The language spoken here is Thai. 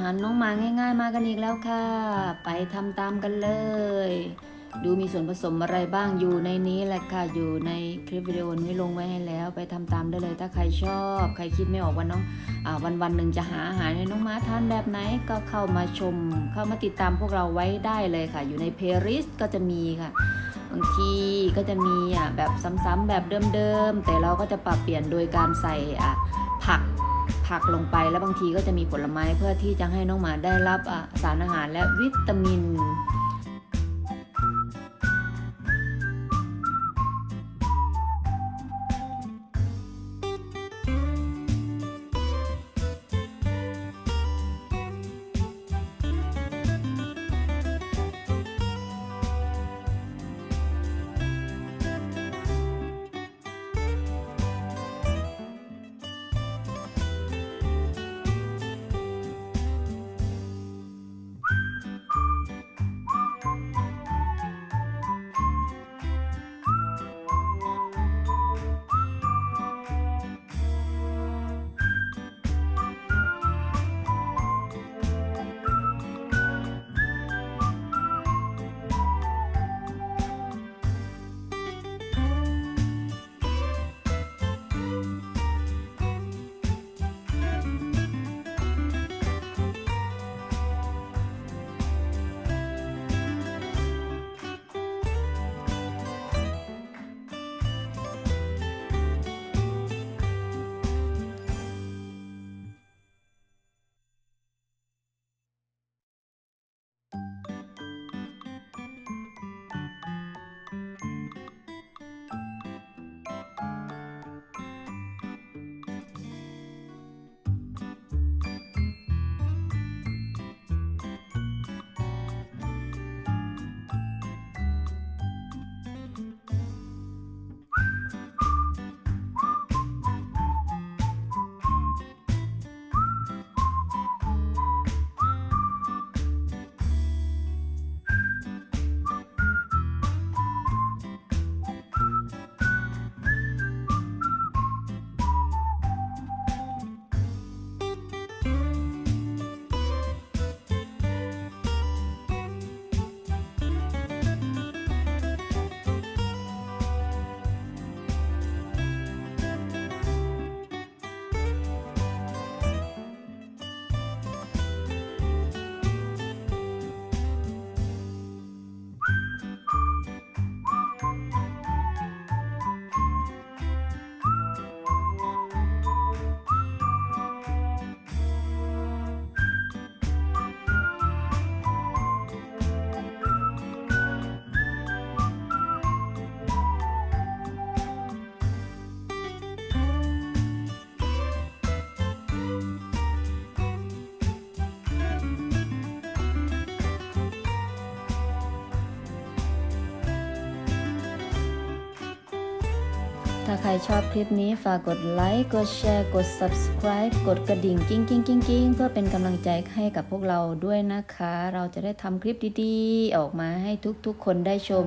หารน้องหมาง่าย ๆ มากันอีกแล้วค่ะ ไปทำตามกันเลย ดูมีส่วนผสมอะไรบ้างอยู่ในนี้แหละค่ะ อยู่ในคลิปวิดีโอนี้ลงไว้ให้แล้ว ไปทำตามได้เลย ถ้าใครชอบ ใครคิดไม่ออกว่าน้องอาวันวันๆหนึ่งจะหาอาหารให้น้องหม้าทานแบบไหน ก็เข้ามาชม เข้ามาติดตามพวกเราไว้ได้เลยค่ะ อยู่ในเพลย์ลิสต์ก็จะมีค่ะบางทีก็จะมีอะแบบซ้ำๆแบบเดิมๆ แต่เราก็จะปรับเปลี่ยนโดยการใส่อะผัก ผักลงไปแล้วบางทีก็จะมีผลไม้เพื่อที่จะให้น้องหมาได้รับสารอาหารและวิตามิน ถ้าใครชอบคลิปนี้ฝากกดไลค์ กดแชร์ กด subscribe กดกระดิ่งกิ้งกิ้งกิ้งกิ้งเพื่อเป็นกำลังใจให้กับพวกเราด้วยนะคะ เราจะได้ทำคลิปดีๆ ออกมาให้ทุกๆ คนได้ชม